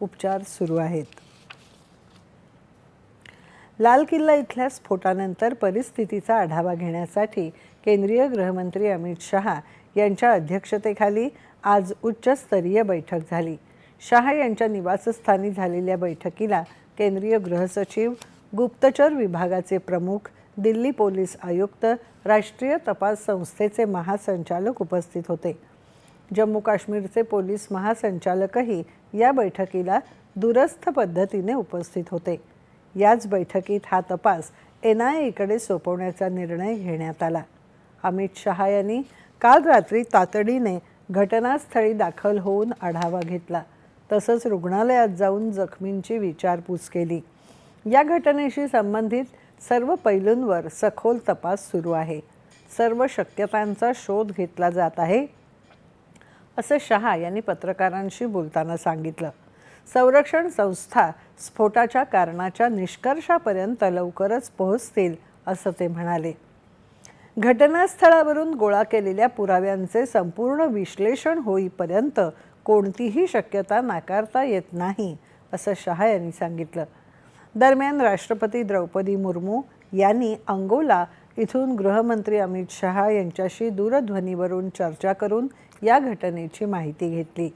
उपचार सुरू आहेत. लाल किल्ला इथल्या स्फोटानंतर परिस्थितीचा आढावा घेण्यासाठी केंद्रीय गृहमंत्री अमित शहा यांच्या अध्यक्षतेखाली आज उच्चस्तरीय बैठक झाली. शहा यांच्या निवासस्थानी झालेल्या बैठकीला केंद्रीय गृहसचिव गुप्तचर विभागाचे प्रमुख दिल्ली पोलीस आयुक्त राष्ट्रीय तपास संस्थेचे महासंचालक उपस्थित होते. जम्मू काश्मीरचे पोलीस महासंचालकही या बैठकीला दूरस्थ पद्धतीने उपस्थित होते. याच बैठकीत हा तपास एन आय एकडे सोपवण्याचा निर्णय घेण्यात आला. अमित शहा यांनी काल रात्री तातडीने घटनास्थळी दाखल होऊन आढावा घेतला. तसंच रुग्णालयात जाऊन जखमींची विचारपूस केली. या घटनेशी संबंधित सर्व पैलूंवर सखोल तपास सुरू आहे. सर्व शक्यतांचा शोध घेतला जात आहे. असं शहा यांनी पत्रकारांशी बोलताना सांगितलं. संरक्षण संस्था स्फोटाच्या कारणाच्या निष्कर्षापर्यंत लवकरच पोहोचतील असं ते म्हणाले. घटनास्थळावरून गोळा केलेल्या पुराव्यांचे संपूर्ण विश्लेषण होईपर्यंत कोणतीही शक्यता नाकारता येत नाही असं शहा यांनी सांगितलं. दरम्यान राष्ट्रपती द्रौपदी मुर्मू यांनी अंगोला इथून गृहमंत्री अमित शहा यांच्याशी दूरध्वनीवरून चर्चा करून या घटनेची माहिती घेतली.